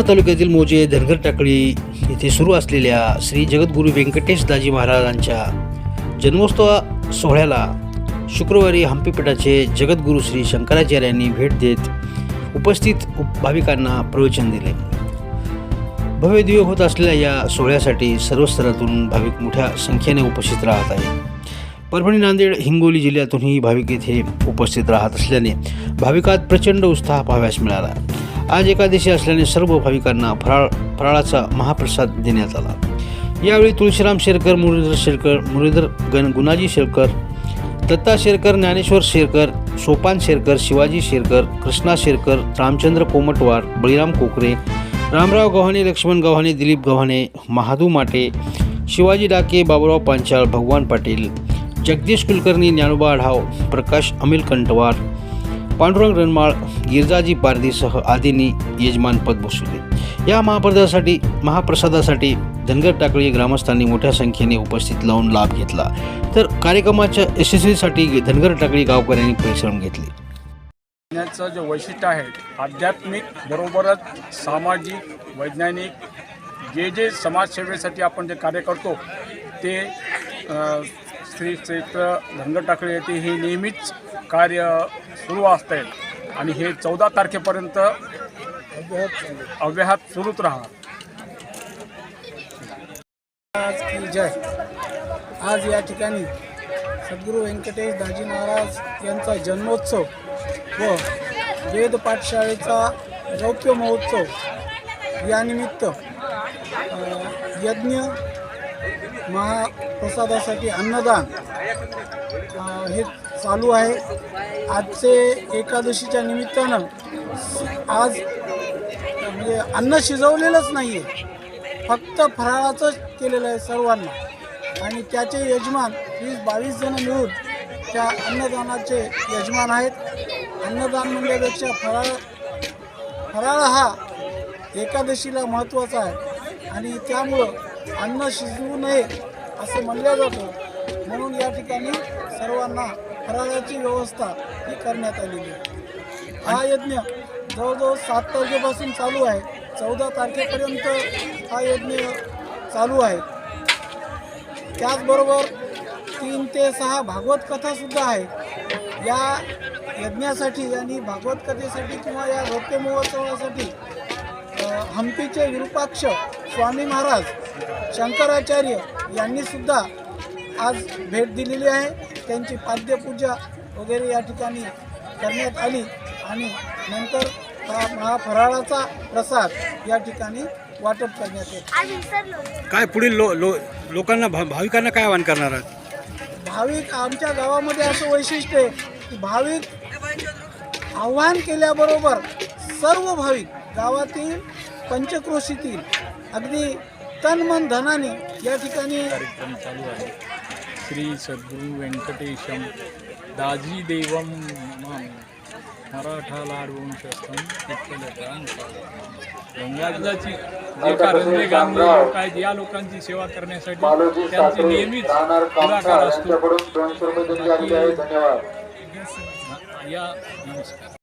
हिंगणा तालुक्यातील मोजे धनगर टाकळी येथे सुरू असलेल्या श्री जगद्गुरू व्यंकटेश दाजी महाराजांच्या जन्मोत्सव सोहळ्याला शुक्रवारी हंपीपीठाचे जगद्गुरू श्री शंकराचार्यांनी भेट देत उपस्थित उप- भाविकांना प्रवचन दिले. भव्य दिव्य होत असलेल्या या सोहळ्यासाठी सर्व स्तरातून भाविक मोठ्या संख्येने उपस्थित राहत आहेत. परभणी नांदेड हिंगोली जिल्ह्यातूनही भाविक येथे उपस्थित राहत असल्याने भाविकात प्रचंड उत्साह पाहाव्यास मिळाला. आज एकादशी असल्याने सर्व भाविकांना फराळ फराळाचा महाप्रसाद देण्यात आला. यावेळी तुळशीराम शेरकर मुरलीधर शेरकर मुरलीधर गण गुणाजी शेरकर दत्ता शेरकर ज्ञानेश्वर शेरकर सोपान शेरकर शिवाजी शेरकर कृष्णा शेरकर रामचंद्र कोमटवार बळीराम कोकरे रामराव गव्हाणे लक्ष्मण गव्हाणे दिलीप गव्हाणे महादू माटे शिवाजी डाके बाबुराव पांचाळ भगवान पाटील जगदीश कुलकर्णी ज्ञानोबा आढाव प्रकाश अमिल कंटवार पांडुरंग रणमाळ गिरजाजी पारदीसह आदींनी यजमानपद भूषवले. या महाप्रसादासाठी महाप्रसादासाठी धनगर टाकळी ग्रामस्थांनी मोठ्या संख्येने उपस्थित लावून लाभ घेतला. तर कार्यक्रमाच्या यशस्वीसाठी धनगर टाकळी गावकऱ्यांनी परिश्रम घेतले. पुण्याचं जे वैशिष्ट्य आहे आध्यात्मिक बरोबरच सामाजिक वैज्ञानिक जे जे समाजसेवेसाठी आपण जे कार्य करतो ते श्री क्षेत्र धनगर टाकळी येते हे नेहमीच कार्य सुरू असते आणि हे चौदा तारखेपर्यंत अव्याहत सुरूच राहणार. आज की जय. आज या ठिकाणी सद्गुरू व्यंकटेश दाजी महाराज यांचा जन्मोत्सव व वेद पाठशाळेचा रौप्य महोत्सव यानिमित्त यज्ञ महाप्रसादासाठी अन्नदान हे चालू आहे. आजचे एकादशीच्या निमित्तानं आज म्हणजे अन्न शिजवलेलंच नाही आहे फक्त फराळाचंच केलेलं आहे सर्वांना. आणि त्याचे यजमान वीस बावीस जण मिळून त्या अन्नदानाचे यजमान आहेत. अन्नदान म्हणल्यापेक्षा फराळ फराळ हा एकादशीला महत्त्वाचा आहे. आणि त्यामुळं अन्न शिजवू नये असं म्हणलं जातं. म्हणून या ठिकाणी सर्वांना फराळाची व्यवस्था ही करण्यात आलेली आहे. हा यज्ञ जवळजवळ सात तारखेपासून चालू आहे. चौदा तारखेपर्यंत हा यज्ञ चालू आहे. त्याचबरोबर तीन ते सहा भागवत कथासुद्धा आहे. या यज्ञासाठी आणि भागवत कथेसाठी किंवा या रौप्य महोत्सवासाठी हम्पीचे विरूपाक्ष स्वामी महाराज शंकराचार्य यांनीसुद्धा आज भेट दिलेली आहे. त्यांची पाद्यपूजा वगैरे या ठिकाणी करण्यात आली आणि नंतर हा महाफराळाचा प्रसाद या ठिकाणी वाटप करण्यात येतो. काय पुढील लो लो लोकांना भा भाविकांना काय आवाहन करणार आहात? भाविक आमच्या गावामध्ये असं वैशिष्ट्य आहे की भाविक आव्हान केल्याबरोबर सर्व भाविक गावातील पंचक्रोशीतील अगदी तन मन धनाने या ठिकाणी कार्यक्रम चालू आहे श्री सद्गुरू व्यंकटेशम दाजी देवम मराठा लाडवंशस्थम विठ्ठलराम गंगाजलाची जे का रंगे गांधी लोक आहेत या लोकांची सेवा करण्यासाठी त्यांचे नेहमीच पुढाकार असतो. या नमस्कार.